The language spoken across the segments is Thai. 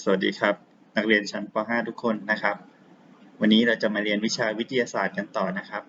สวัสดีครับ นักเรียนชั้นป .5 ทุกคนนะครับ วันนี้เราจะมาเรียนวิชาวิทยาศาสตร์กันต่อนะครับ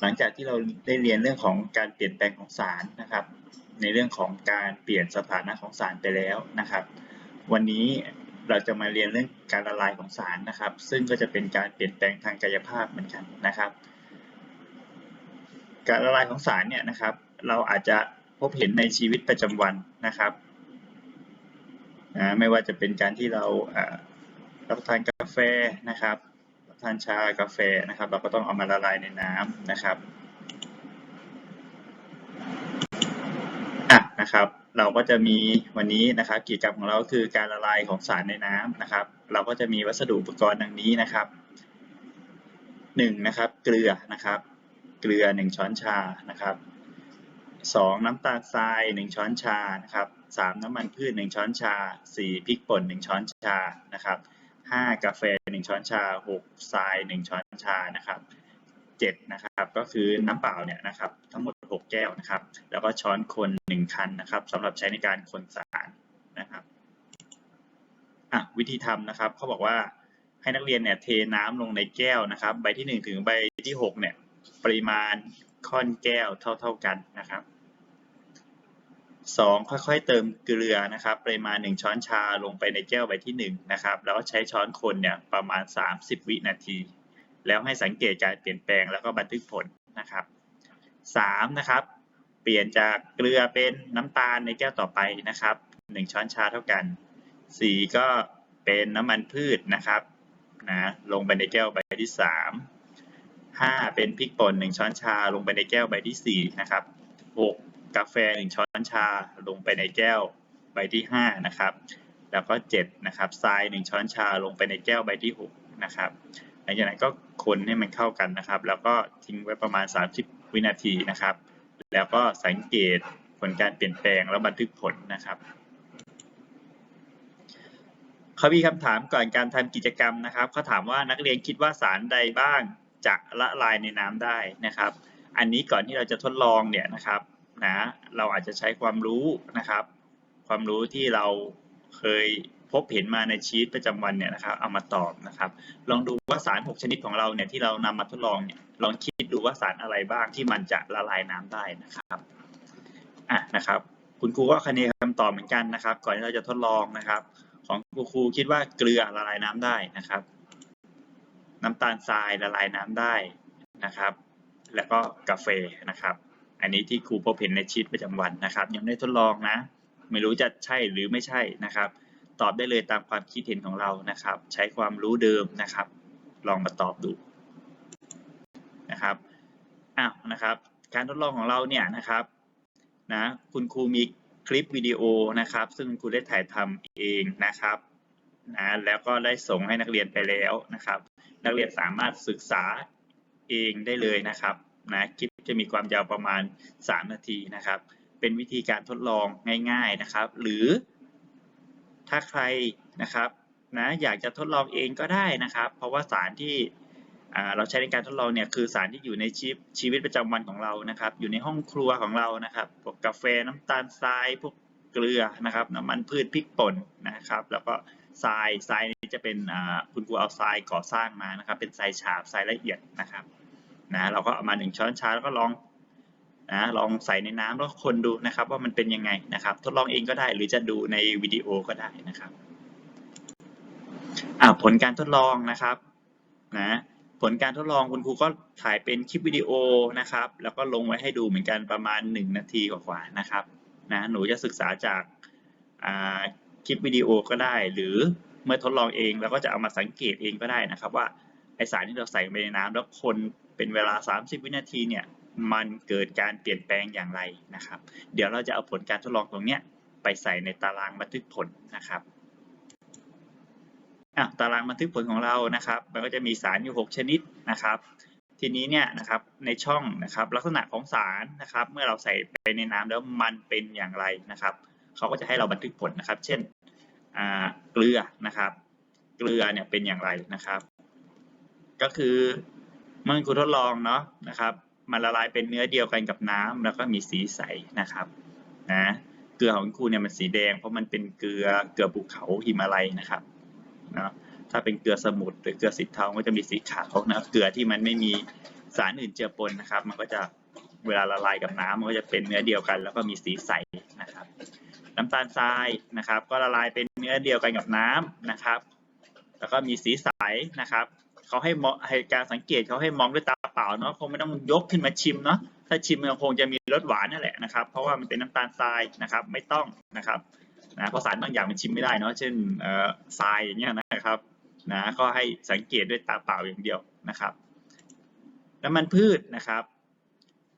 หลังจากที่เราได้เรียนเรื่องของการเปลี่ยนแปลงของสารนะครับ ในเรื่องของการเปลี่ยนสถานะของสารไปแล้วนะครับ วันนี้เราจะมาเรียนเรื่องการละลายของสารนะครับ ซึ่งก็จะเป็นการเปลี่ยนแปลงทางกายภาพเหมือนกันนะครับ การละลายของสารเนี่ยนะครับ เราอาจจะพบเห็นในชีวิตประจำวันนะครับ นะไม่ว่าจะเป็นการที่เรารับประทานกาแฟนะครับรับทานชากาแฟนะครับ เราก็ต้องเอามาละลายในน้ำนะครับอะนะครับ เราก็จะมีวันนี้นะครับ กิจกรรมของเราคือการละลายของสารในน้ำนะครับ เราก็จะมีวัสดุอุปกรณ์ดังนี้นะครับหนึ่งนะครับ เกลือนะครับ เกลือหนึ่งช้อนชานะครับ สองน้ำตาลทรายหนึ่งช้อนชานะครับสามน้ำมันพืชหนึ่งช้อนชาสี่พริกป่นหนึ่งช้อนชานะครับห้ากาแฟหนึ่งช้อนชาหกทรายหนึ่งช้อนชานะครับเจ็ดนะครับ ก็คือน้ำเปล่าเนี่ยนะครับ ทั้งหมดหกแก้วนะครับ แล้วก็ช้อนคนหนึ่งคันนะครับสำหรับใช้ในการคนสารนะครับอะวิธีทำนะครับเขาบอกว่าให้นักเรียนเนี่ยเทน้ำลงในแก้วนะครับ ใบที่หนึ่งถึงใบที่หกเนี่ยปริมาณค่อนแก้วเท่า ๆกันนะครับ สองค่อยๆ เติมเกลือนะครับปริมาณ 1 ช้อนชาลงไปในแก้วใบที่1นะครับแล้วก็ใช้ช้อนคนเนี่ยประมาณ 30 วินาที แล้วให้สังเกตการเปลี่ยนแปลงแล้วก็บันทึกผลนะครับ 3 นะครับเปลี่ยนจากเกลือเป็นน้ำตาลในแก้วต่อไปนะครับ 1 ช้อนชาเท่ากัน 4 ก็เป็นน้ำมันพืชนะครับนะลงไปในแก้วใบที่ 3 5 เป็นพริกป่น1 ช้อนชาลงไปในแก้วใบที่4นะครับ6 กาแฟ 1 ช้อนชาลงไปในแก้วใบที่ 5 นะครับ แล้วก็ 7 นะครับทราย 1 ช้อนชาลงไปในแก้วใบที่ 6 นะครับหลังจากนั้นก็คนให้มันเข้ากันนะครับ แล้วก็ทิ้งไว้ประมาณ 30 วินาทีนะครับ แล้วก็สังเกตผลการเปลี่ยนแปลงแล้วบันทึกผลนะครับเขามีคำถามก่อนการทำกิจกรรมนะครับเขาถามว่านักเรียนคิดว่าสารใดบ้างจะละลายในน้ำได้นะครับ อันนี้ก่อนที่เราจะทดลองเนี่ยนะครับ นะเราอาจจะใช้ความรู้นะครับ ความรู้ที่เราเคยพบเห็นมาในชีวิตประจำวันเนี่ยนะครับเอามาตอบนะครับ ลองดูว่าสาร 6 ชนิดของเราเนี่ยที่เรานำมาทดลองเนี่ยลองคิดดูว่าสารอะไรบ้างที่มันจะละลายน้ำได้นะครับอะนะครับ คุณครูก็คะแนนคำตอบเหมือนกันนะครับ ก่อนที่เราจะทดลองนะครับ ของครูครูคิดว่าเกลือละลายน้ำได้นะครับ น้ำตาลทรายละลายน้ำได้นะครับ แล้วก็กาแฟนะครับ อันนี้ที่ครูพบเห็นในชีตประจำวันนะครับ ยังไม่ได้ทดลองนะ ไม่รู้จะใช่หรือไม่ใช่นะครับ ตอบได้เลยตามความคิดเห็นของเรานะครับ ใช้ความรู้เดิมนะครับ ลองมาตอบดูนะครับอ้าวนะครับ การทดลองของเราเนี่ยนะครับนะคุณครูมีคลิปวิดีโอนะครับ ซึ่งครูได้ถ่ายทำเองนะครับนะแล้วก็ได้ส่งให้นักเรียนไปแล้วนะครับ นักเรียนสามารถศึกษาเองได้เลยนะครับ นะคลิปจะมีความยาวประมาณ 3 นาทีนะครับ เป็นวิธีการทดลองง่ายๆนะครับ หรือถ้าใครนะครับนะอยากจะทดลองเองก็ได้นะครับ เพราะว่าสารที่เราใช้ในการทดลองเนี่ยคือสารที่อยู่ในชีพชีวิตประจำวันของเรานะครับ อยู่ในห้องครัวของเรานะครับพวกกาแฟน้ำตาลทรายพวกเกลือนะครับน้ำมันพืชพริกป่นนะครับ แล้วก็ทรายทรายนี้จะเป็นคุณครูเอาทรายก่อสร้างมานะครับ เป็นทรายฉาบทรายละเอียดนะครับ นะเราก็เอามาหนึ่งช้อนชาแล้วก็ลองนะลองใส่ในน้ำแล้วคนดูนะครับว่ามันเป็นยังไงนะครับ ทดลองเองก็ได้หรือจะดูในวิดีโอก็ได้นะครับอ่าผลการทดลองนะครับนะผลการทดลองคุณครูก็ถ่ายเป็นคลิปวิดีโอนะครับ แล้วก็ลงไว้ให้ดูเหมือนกันประมาณ 1 นาทีกว่าๆนะครับนะหนูจะศึกษาจากคลิปวิดีโอก็ได้ หรือเมื่อทดลองเองเราก็จะเอามาสังเกตเองก็ได้นะครับ ว่าไอสารที่เราใส่ไปในน้ำแล้วคน เป็นเวลา 30 วินาทีเนี่ยมันเกิดการเปลี่ยนแปลงอย่างไรนะครับ เดี๋ยวเราจะเอาผลการทดลองตรงนี้ไปใส่ในตารางบันทึกผลนะครับตารางบันทึกผลของเรานะครับ มันก็จะมีสารอยู่ 6 ชนิดนะครับ ทีนี้เนี่ยนะครับในช่องนะครับลักษณะของสารนะครับ เมื่อเราใส่ไปในน้ำแล้วมันเป็นอย่างไรนะครับเขาก็จะให้เราบันทึกผลนะครับ เช่นเกลือนะครับ เกลือเนี่ยเป็นอย่างไรนะครับ ก็คือ มื่อคุณทดลองเนาะนะครับ มันละลายเป็นเนื้อเดียวกันกับน้ำแล้วก็มีสีใสนะครับนะเกลือของครูเนี่ยมันสีแดงเพราะมันเป็นเกลือเกลือภูเขาหิมาลัยนะครับเนาะถ้าเป็นเกลือสมุทรหรือเกลือสีเทาก็จะมีสีขาวนะเกลือที่มันไม่มีสารอื่นเจือปนนะครับ มันก็จะเวลาละลายกับน้ำมันก็จะเป็นเนื้อเดียวกัน แล้วก็มีสีใสนะครับ น้ำตาลทรายนะครับ ก็ละลายเป็นเนื้อเดียวกันกับน้ำนะครับ แล้วก็มีสีใสนะครับ เขาให้มองให้การสังเกตเขาให้มองด้วยตาเปล่าเนาะคงไม่ต้องยกขึ้นมาชิมเนาะถ้าชิมมันคงจะมีรสหวานนั่นแหละนะครับ เพราะว่ามันเป็นน้ำตาลทรายนะครับ ไม่ต้องนะครับนะเพราะสารบางอย่างมันชิมไม่ได้เนาะเช่นเอ่อทรายอย่างเงี้ยนะครับนะก็ให้สังเกตด้วยตาเปล่าอย่างเดียวนะครับ น้ำมันพืชนะครับ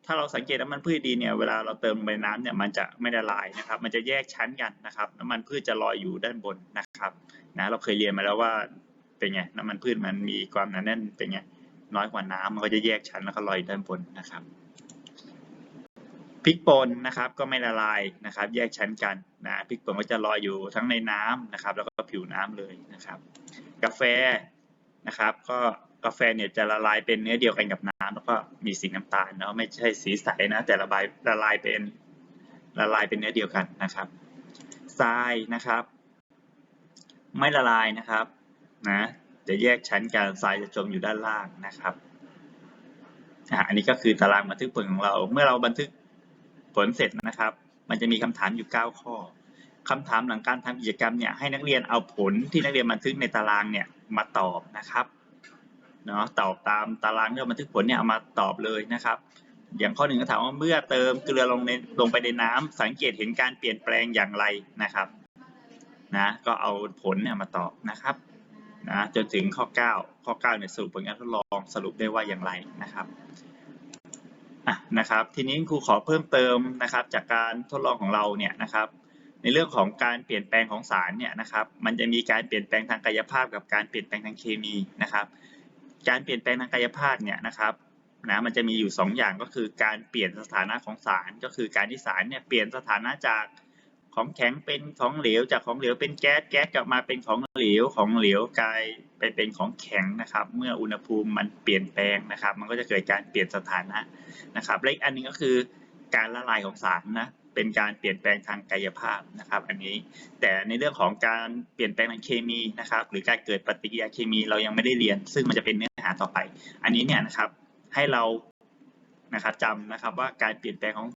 ถ้าเราสังเกตน้ำมันพืชดีเนี่ยเวลาเราเติมลงไปนน้ำเนี่ยมันจะไม่ละลายนะครับ มันจะแยกชั้นกันนะครับ น้ำมันพืชจะลอยอยู่ด้านบนนะครับนะเราเคยเรียนมาแล้วว่า เป็นไงน้ำมันพืชมันมีความหนาแน่นเป็นไงน้อยกว่าน้ำมันก็จะแยกชั้นแล้วก็ลอยด้านบนนะครับพริกป่นนะครับก็ไม่ละลายนะครับ แยกชั้นกันนะพริกป่นก็จะลอยอยู่ทั้งในน้ำนะครับ แล้วก็ผิวน้ำเลยนะครับ กาแฟนะครับ ก็กาแฟเนี่ยจะละลายเป็นเนื้อเดียวกันกับน้ำแล้วก็มีสีน้ำตาลเนาะไม่ใช่สีใสนะแต่ละลายละลายเป็นละลายเป็นเนื้อเดียวกันนะครับทรายนะครับ ไม่ละลายนะครับ นะจะแยกชั้นกันทรายจะจมอยู่ด้านล่างนะครับอันนี้ก็คือตารางบันทึกผลของเรา เมื่อเราบันทึกผลเสร็จนะครับ มันจะมีคำถามอยู่ 9 ข้อคำถามหลังการทำกิจกรรมเนี่ยให้นักเรียนเอาผลที่นักเรียนบันทึกในตารางเนี่ยมาตอบนะครับเนาะตอบตามตารางที่เราบันทึกผลเนี่ยเอามาตอบเลยนะครับ อย่างข้อหนึ่งก็ถามว่าเมื่อเติมเกลือลงในลงไปในน้ำสังเกตเห็นการเปลี่ยนแปลงอย่างไรนะครับนะก็เอาผลเนี่ยมาตอบนะครับ นะจนถึงข้อ 9 ข้อ9เนี่ยสรุปผลการทดลองสรุปได้ว่าอย่างไรนะครับอะนะครับ ทีนี้ครูขอเพิ่มเติมนะครับ จากการทดลองของเราเนี่ยนะครับ ในเรื่องของการเปลี่ยนแปลงของสารเนี่ยนะครับ มันจะมีการเปลี่ยนแปลงทางกายภาพ กับการเปลี่ยนแปลงทางเคมีนะครับ การเปลี่ยนแปลงทางกายภาพเนี่ยนะครับนะมันจะมีอยู่ 2 อย่างก็คือการเปลี่ยนสถานะของสารก็คือการที่สารเนี่ยเปลี่ยนสถานะจาก ของแข็งเป็นของเหลว จากของเหลวเป็นแก๊ส แก๊สกลับมาเป็นของเหลว ของเหลวกลายไปเป็นของแข็งนะครับ เมื่ออุณหภูมิมันเปลี่ยนแปลงนะครับ มันก็จะเกิดการเปลี่ยนสถานะนะครับและอีกอันนึงก็คือการละลายของสารนะ เป็นการเปลี่ยนแปลงทางกายภาพนะครับ อันนี้ แต่ในเรื่องของการเปลี่ยนแปลงทางเคมีนะครับ หรือการเกิดปฏิกิริยาเคมีเรายังไม่ได้เรียน ซึ่งมันจะเป็นเนื้อหาต่อไป อันนี้เนี่ยนะครับ ให้เรา นะครับจำนะครับว่าการเปลี่ยนแปลงของ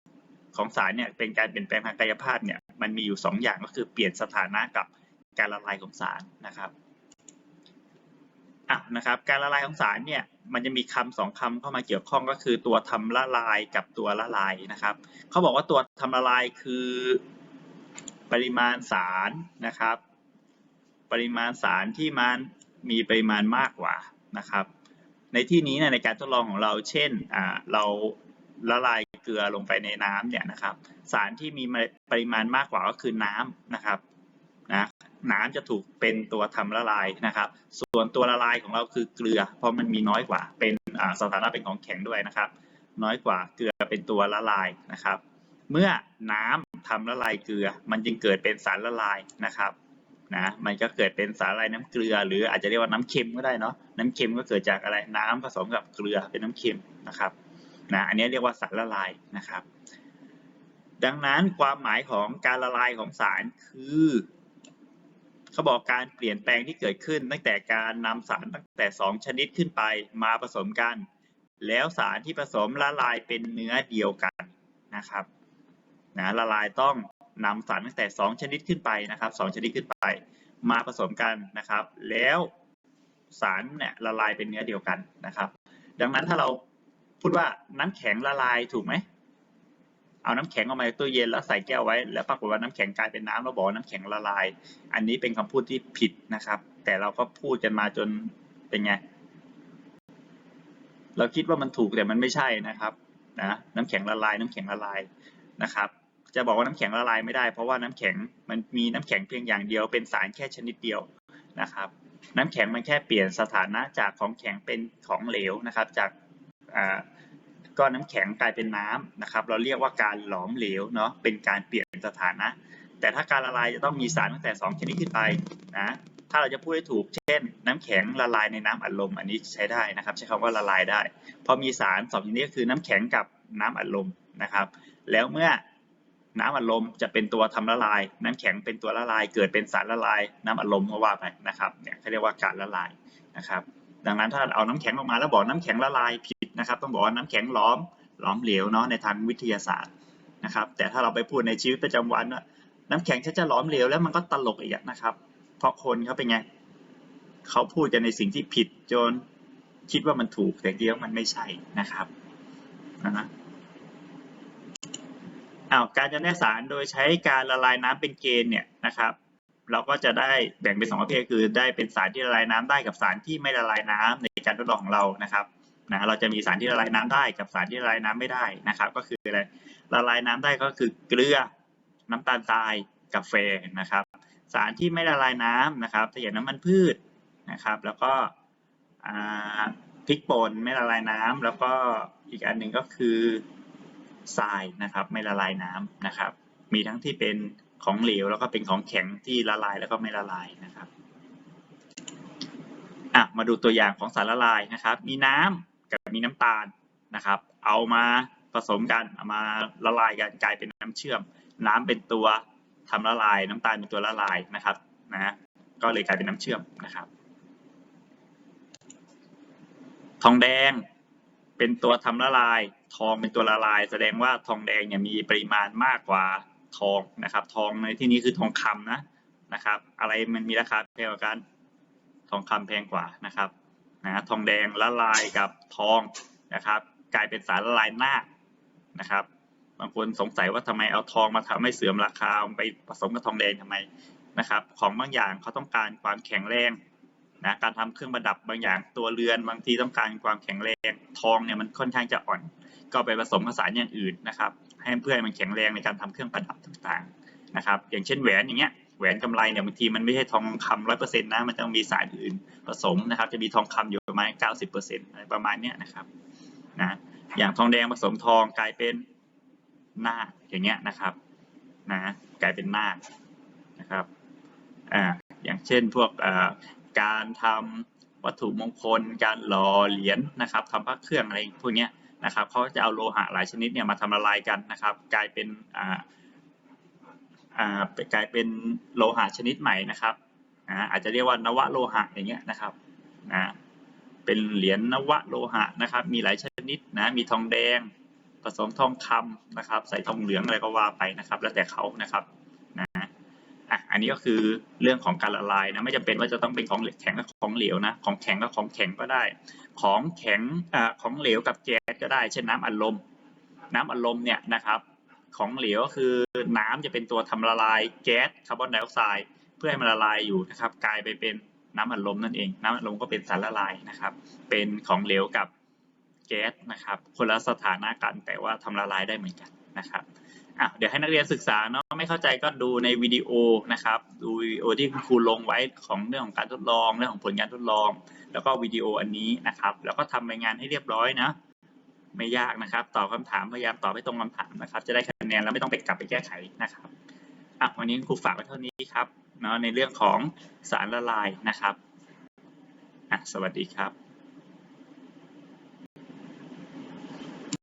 ของสารเนี่ยเป็นการเปลี่ยนแปลงทางกายภาพเนี่ย มันมีอยู่ 2 อย่างก็คือเปลี่ยนสถานะกับการละลายของสารนะครับอะนะครับ การละลายของสารเนี่ยมันจะมีคำสองคำเข้ามาเกี่ยวข้องก็คือตัวทำละลายกับตัวละลายนะครับเขาบอกว่าตัวทำละลายคือปริมาณสารนะครับ ปริมาณสารที่มันมีปริมาณมากกว่านะครับ ในที่นี้ในการทดลองของเราเช่นอ่าเราละลาย เกลือลงไปในน้ำเนี่ยนะครับ สารที่มีปริมาณมากกว่าก็คือน้ำนะครับนะน้ำจะถูกเป็นตัวทำละลายนะครับ ส่วนตัวละลายของเราคือเกลือ เพราะมันมีน้อยกว่าเป็นสถานะเป็นของแข็งด้วยนะครับ น้อยกว่าเกลือเป็นตัวละลายนะครับ เมื่อน้ำทำละลายเกลือ มันจึงเกิดเป็นสารละลายนะครับนะมันก็เกิดเป็นสารละลายน้ำเกลือ หรืออาจจะเรียกว่าน้ำเค็มก็ได้เนาะน้ำเค็มก็เกิดจากอะไรน้ำผสมกับเกลือเป็นน้ำเค็มนะครับ นะอันนี้เรียกว่าสารละลายนะครับ ดังนั้นความหมายของการละลายของสารคือเขาบอกการเปลี่ยนแปลงที่เกิดขึ้น ตั้งแต่การนำสารตั้งแต่ 2 ชนิดขึ้นไปมาผสมกัน แล้วสารที่ผสมละลายเป็นเนื้อเดียวกันนะครับนะละลายต้องนำสารตั้งแต่ 2 ชนิดขึ้นไปนะครับ2ชนิดขึ้นไปมาผสมกันนะครับ แล้วสารเนี่ยละลายเป็นเนื้อเดียวกันนะครับ ดังนั้นถ้าเรา พูดว่าน้ำแข็งละลายถูกไหม เอาน้ำแข็งออกมาจากตู้เย็นแล้วใส่แก้วไว้ แล้วปรากฏว่าน้ำแข็งกลายเป็นน้ำแล้วบอกน้ำแข็งละลาย อันนี้เป็นคำพูดที่ผิดนะครับ แต่เราก็พูดกันมาจนเป็นไง เราคิดว่ามันถูกแต่มันไม่ใช่นะครับนะน้ำแข็งละลายน้ำแข็งละลายนะครับ จะบอกว่าน้ำแข็งละลายไม่ได้ เพราะว่าน้ำแข็งมันมีน้ำแข็งเพียงอย่างเดียวเป็นสารแค่ชนิดเดียวนะครับ น้ำแข็งมันแค่เปลี่ยนสถานะจากของแข็งเป็นของเหลวนะครับ จาก ก้อนน้ำแข็งกลายเป็นน้ำนะครับ เราเรียกว่าการหลอมเหลวเนาะเป็นการเปลี่ยนสถานะ แต่ถ้าการละลายจะต้องมีสารตั้งแต่ 2 ชนิดขึ้นไปนะถ้าเราจะพูดให้ถูก เช่น น้ำแข็งละลายในน้ำอัดลม อันนี้ใช้ได้นะครับ ใช้คำว่าละลายได้ พอมีสารสองชนิดก็คือน้ำแข็งกับน้ำอัดลมนะครับ แล้วเมื่อน้ำอัดลมจะเป็นตัวทำละลาย น้ำแข็งเป็นตัวละลาย เกิดเป็นสารละลาย น้ำอัดลมก็ว่าไปนะครับเนี่ยเขาเรียกว่าการละลายนะครับ ดังนั้นถ้าเอาน้ำแข็งออกมาแล้วบอกน้ำแข็งละลายผิด นะครับ ต้องบอกว่าน้ำแข็งหล้อมหลอมเหลวเนาะในทางวิทยาศาสตร์นะครับ แต่ถ้าเราไปพูดในชีวิตประจำวันว่าน้ำแข็งฉันจะหลอมเหลวแล้วมันก็ตลกอีกนะครับ เพราะคนเขาเป็นไงเขาพูดกันในสิ่งที่ผิดจนคิดว่ามันถูกแต่จริงมันไม่ใช่นะครับนะฮะอ้าวการจำแนกสารโดยใช้การละลายน้ำเป็นเกณฑ์เนี่ยนะครับ เราก็จะได้แบ่งเป็นสองประเภทคือได้เป็นสารที่ละลายน้ำได้กับสารที่ไม่ละลายน้ำในการทดลองของเรานะครับ นะเราจะมีสารที่ละลายน้ำได้กับสารที่ละลายน้ำไม่ได้นะครับ ก็คืออะไรละลายน้ำได้ก็คือเกลือน้ำตาลทรายกาแฟนะครับ สารที่ไม่ละลายน้ำนะครับถ้าอย่างน้ำมันพืชนะครับ แล้วก็พริกป่นไม่ละลายน้ำแล้วก็อีกอันหนึ่งก็คือทรายนะครับ ไม่ละลายน้ำนะครับ มีทั้งที่เป็นของเหลวแล้วก็เป็นของแข็งที่ละลายแล้วก็ไม่ละลายนะครับอะมาดูตัวอย่างของสารละลายนะครับ มีน้ำ กับมีน้ำตาลนะครับ เอามาผสมกันเอามาละลายกันกลายเป็นน้ำเชื่อม น้ำเป็นตัวทำละลาย น้ำตาลเป็นตัวละลายนะครับนะก็เลยกลายเป็นน้ำเชื่อมนะครับ ทองแดงเป็นตัวทำละลาย ทองเป็นตัวละลาย แสดงว่าทองแดงเนี่ยมีปริมาณมากกว่าทองนะครับ ทองในที่นี้คือทองคำนะนะครับ อะไรมันมีราคาแพงกว่ากัน ทองคำแพงกว่านะครับ นะทองแดงละลายกับทองนะครับ กลายเป็นสารละลายหน้านะครับ บางคนสงสัยว่าทำไมเอาทองมาทำให้เสื่อมราคาเอาไปผสมกับทองแดงทำไมนะครับ ของบางอย่างเขาต้องการความแข็งแรงนะการทำเครื่องประดับบางอย่างตัวเรือนบางทีต้องการความแข็งแรงทองเนี่ยมันค่อนข้างจะอ่อน ก็ไปผสมกับสารอย่างอื่นนะครับ ให้เพื่อให้มันแข็งแรงในการทำเครื่องประดับต่างๆนะครับ อย่างเช่นแหวนอย่างเงี้ย แหวนกำไรเนี่ยบางทีมันไม่ใช่ทองคำร้อยเปอร์เซ็นต์นะมันต้องมีสารอื่นผสมนะครับ จะมีทองคำอยู่ประมาณเก้าสิบเปอร์เซ็นต์อะไรประมาณเนี้ยนะครับนะอย่างทองแดงผสมทองกลายเป็นนาอย่างเงี้ยนะครับนะกลายเป็นนานะครับอ่าอย่างเช่นพวกอ่าการทำวัตถุมงคล การหล่อเหรียญนะครับทำพระเครื่องอะไรพวกเนี้ยนะครับเขาจะเอาโลหะหลายชนิดเนี่ยมาทำละลายกันนะครับ กลายเป็นอ่า กลายเป็นโลหะชนิดใหม่นะครับอาอาจจะเรียกว่านวโลหะอย่างเงี้ยนะครับนะเป็นเหรียญนวโลหะนะครับ มีหลายชนิดนะมีทองแดงผสมทองคำนะครับ ใส่ทองเหลืองอะไรก็ว่าไปนะครับ แล้วแต่เขานะครับนะอะอันนี้ก็คือเรื่องของการละลายนะไม่จำเป็นว่าจะต้องเป็นของแข็งกับของเหลวนะของแข็งกับของแข็งก็ได้ ของแข็งอ่าของเหลวกับแก๊สก็ได้ เช่นน้ำอัดลมน้ำอัดลมเนี่ยนะครับ ของเหลวก็คือน้ำจะเป็นตัวทำละลายแก๊สคาร์บอนไดออกไซด์เพื่อให้มันละลายอยู่นะครับกลายไปเป็นน้ำอัดลมนั่นเอง น้ำอัดลมก็เป็นสารละลายนะครับ เป็นของเหลวกับแก๊สนะครับ คนละสถานะกันแต่ว่าทำละลายได้เหมือนกันนะครับอะเดี๋ยวให้นักเรียนศึกษาเนาะไม่เข้าใจก็ดูในวิดีโอนะครับดูวิดีโอที่คุณครูลงไว้ของเรื่องของการทดลองเรื่องของผลการทดลอง แล้วก็วิดีโออันนี้นะครับ แล้วก็ทำรายงานให้เรียบร้อยนะ ไม่ยากนะครับ ตอบคำถามพยายามตอบให้ตรงคำถามนะครับ จะได้คะแนนแล้วไม่ต้องไปกลับไปแก้ไขนะครับอะวันนี้ครูฝากไว้เท่านี้ครับเนาะในเรื่องของสารละลายนะครับอะสวัสดีครับ